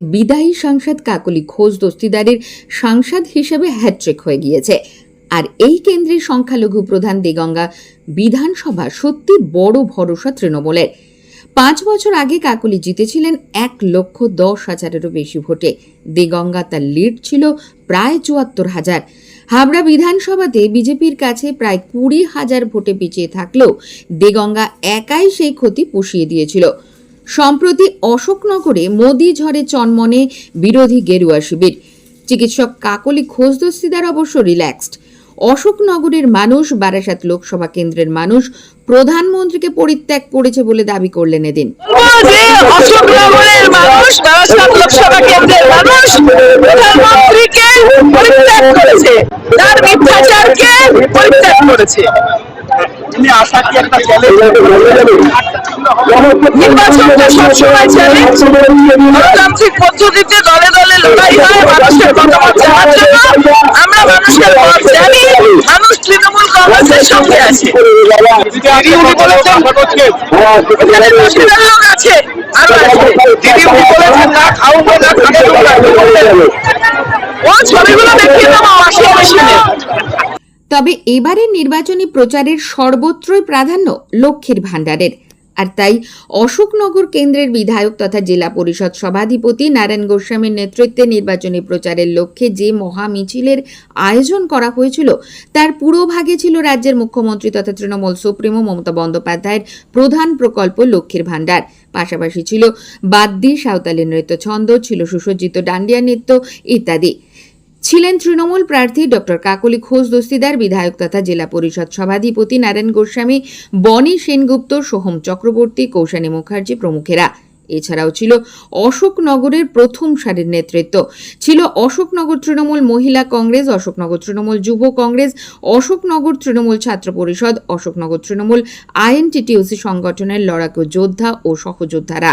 বিদায়ী সাংসদ কাকলি ঘোষ দস্তিদারের সাংসদ হিসেবে হ্যাট্রিক হয়ে গিয়েছে। আর এই কেন্দ্রের সংখ্যালঘু প্রধান দেগঙ্গা বিধানসভা সত্যি বড় ভরসা তৃণমূলের। পাঁচ বছর আগে কাকলি জিতেছিলেন এক লক্ষ দশ হাজারেরও বেশি ভোটে। দেগঙ্গা তার লিড ছিল প্রায় চুয়াত্তর হাজার। হাবড়া বিধানসভাতে বিজেপির কাছে প্রায় কুড়ি হাজার ভোটে পিছিয়ে থাকলেও দেগঙ্গা একাই সেই ক্ষতি পুষিয়ে দিয়েছিল। সম্প্রতি অশোকনগরে মোদি ঝড়ে চনমনে বিরোধী গেরুয়া শিবির। চিকিৎসক কাকলি ঘোষ অবশ্য রিল্যাক্সড অশোকনগরের মানুষ, বারাসাত লোকসভা কেন্দ্রের মানুষ প্রধানমন্ত্রীকে পরিত্যাগ করেছে বলে দাবি করলেন এদিন। প্রধানমন্ত্রীকে পরিত্যাগ করেছে। তার মিথ্যাচারকে পরিত্যাগ করেছে। তুমি আশা কি একটা চ্যালেঞ্জ নির্বাচন সবসময় চ্যালেঞ্জ গণতান্ত্রিক পদ্ধতিতে দলে দলে লড়াই হয় মানুষের মতামত জানার জন্য আমরা মানুষের মত জানি মানুষ তৃণমূল কংগ্রেসের সঙ্গে আছে। লোক আছে আরও আছে দিদি উনি বলেছেন না খাওয়াবো না খাব। ও ছবিগুলো দেখিয়ে দেবো ওয়াশিং মেশিনে তবে এবারের নির্বাচনী প্রচারের সর্বত্রই প্রাধান্য লক্ষ্মীর ভাণ্ডারের। আর তাই অশোকনগর কেন্দ্রের বিধায়ক তথা জেলা পরিষদ সভাধিপতি নারায়ণ গোস্বামীর নেতৃত্বে নির্বাচনী প্রচারের লক্ষ্যে যে মহা মিছিলের আয়োজন করা হয়েছিল, তার পুরোভাগে ছিল রাজ্যের মুখ্যমন্ত্রী তথা তৃণমূল সুপ্রিমো মমতা বন্দ্যোপাধ্যায়ের প্রধান প্রকল্প লক্ষ্মীর ভাণ্ডার। পাশাপাশি ছিল বাদ্যি সাঁওতালি নৃত্য ছন্দ, ছিল সুসজ্জিত ডান্ডিয়া নৃত্য ইত্যাদি। ছিলেন তৃণমূল প্রার্থী ডক্টর কাকলি ঘোষ, দস্তিদার, বিধায়ক তথা জেলা পরিষদ সভাধিপতি নারায়ণ গোস্বামী বনি সেনগুপ্ত, সোহম চক্রবর্তী, কৌশানী মুখার্জি প্রমুখেরা। এছাড়াও ছিল অশোকনগরের প্রথম সারির নেতৃত্ব। ছিল অশোকনগর তৃণমূল মহিলা কংগ্রেস, অশোকনগর তৃণমূল যুব কংগ্রেস, অশোকনগর তৃণমূল ছাত্র পরিষদ, অশোকনগর তৃণমূল আইএনটিটিউসি সংগঠনের লড়াকু যোদ্ধা ও সহযোদ্ধারা।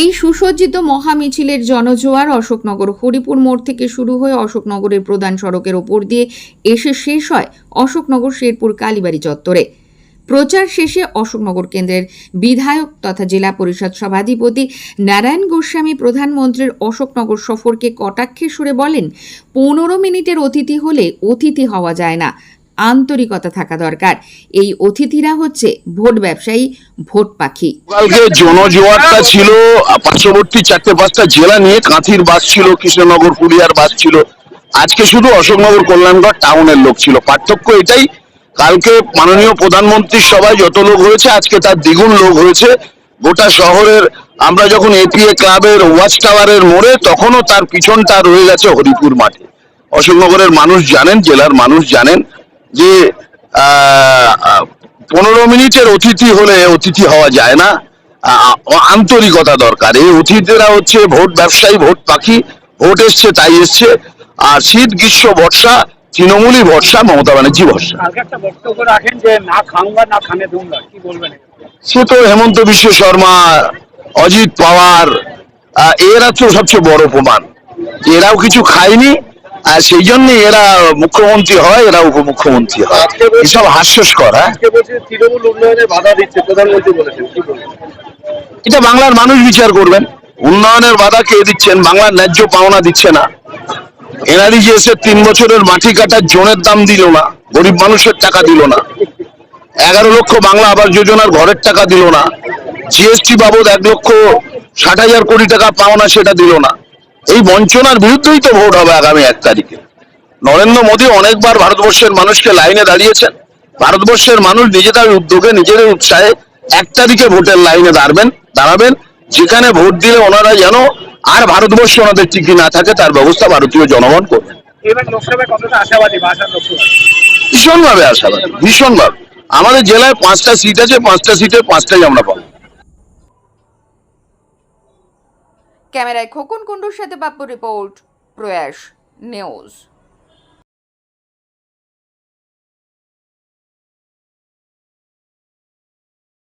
এই সুসজ্জিত মহামিছিলের জনজোয়ার অশোকনগর হরিপুর মোড় থেকে শুরু হয়ে অশোকনগরের প্রধান সড়কের ওপর দিয়ে এসে শেষ হয় অশোকনগর শেরপুর কালীবাড়ি চত্বরে। প্রচার শেষে অশোকনগর কেন্দ্রের বিধায়ক তথা জেলা পরিষদ সভাধিপতি নারায়ণ গোস্বামী প্রধানমন্ত্রীর অশোকনগর সফরকে কটাক্ষে সুরে বলেন, পনেরো মিনিটের অতিথি হলে অতিথি হওয়া যায় না। আন্তরিকতা থাকা দরকার। এই অতিথিরা হচ্ছে ভোট ব্যবসায়ী, ভোট পাখি। জনজোয়ারটা ছিল পার্শ্ববর্তী চারটে পাঁচটা জেলা নিয়ে কাঁথির বাস ছিল, কৃষ্ণনগর পুরিয়ার বাস ছিল। আজকে শুধু অশোকনগর, কল্যাণগড় টাউনের লোক ছিল। পার্থক্য এটাই, কালকে মাননীয় প্রধানমন্ত্রীর সভায় যত লোক হয়েছে, আজকে তার দ্বিগুণ লোক হয়েছে। গোটা শহরের, আমরা যখন এপিএ ক্লাবের, ওয়াচ টাওয়ারের মোড়ে, তখনও তার পিছনটা রয়ে গেছে হরিপুর মাঠে। অশোকনগরের মানুষ জানেন, জেলার মানুষ জানেন। যে পনেরো মিনিটের অতিথি হলে অতিথি হওয়া যায় না। আন্তরিকতা দরকার। এই অতিথিরা হচ্ছে ভোট ব্যবসায়ী ভোট পাখি। ভোট এসছে তাই এসছে। আর শীত গ্রীষ্ম বর্ষা তৃণমূলই ভরসা মমতা ব্যানার্জি ভরসা। সে তো হেমন্ত বিশ্ব শর্মা অজিত পাওয়ার এরা তো সবচেয়ে বড় প্রমাণ। এরাও কিছু খায়নি। আর সেই জন্য এরা মুখ্যমন্ত্রী হয় এরা উপমুখ্যমন্ত্রী হয়। এসব হাস্যস্কর হ্যাঁ? তৃণমূল উন্নয়নে বাধা দিচ্ছে প্রধানমন্ত্রী বলেছেন এটা বাংলার মানুষ বিচার করবেন। উন্নয়নের বাধা কে দিচ্ছেন? বাংলার ন্যায্য পাওনা দিচ্ছে না। এনআরই যে এসে তিন বছরের মাটি কাটার জোনের দাম দিল না গরিব মানুষের টাকা দিল না। এগারো লক্ষ বাংলা আবাস যোজনার ঘরের টাকা দিল না। জিএসটি বাবদ এক লক্ষ ষাট হাজার কোটি টাকা পাওনা সেটা দিল না। এই বঞ্চনার বিরুদ্ধেই তো ভোট হবে আগামী এক তারিখে। নরেন্দ্র মোদী অনেকবার ভারতবর্ষের মানুষকে লাইনে দাঁড়িয়েছেন। ভারতবর্ষের মানুষ নিজেদের উদ্যোগে নিজেদের উৎসাহে এক তারিখে ভোটের লাইনে দাঁড়াবেন দাঁড়াবেন। যেখানে ভোট দিলে ওনারা যেন আর ভারতবর্ষে ওনাদের টিকি না থাকে তার ব্যবস্থা ভারতীয় জনগণ করবে। এবার লোকসভায় কতটা আশাবাদী? ভাষার লোকসভা ভীষণভাবে আশাবাদী ভীষণভাবে। আমাদের জেলায় পাঁচটা সিট আছে পাঁচটা সিটে পাঁচটাই আমরা পাবো। ক্যামেরায় খোকন কুণ্ডুর সাথে বাপ্পু রিপোর্ট প্রয়াস নিউজ।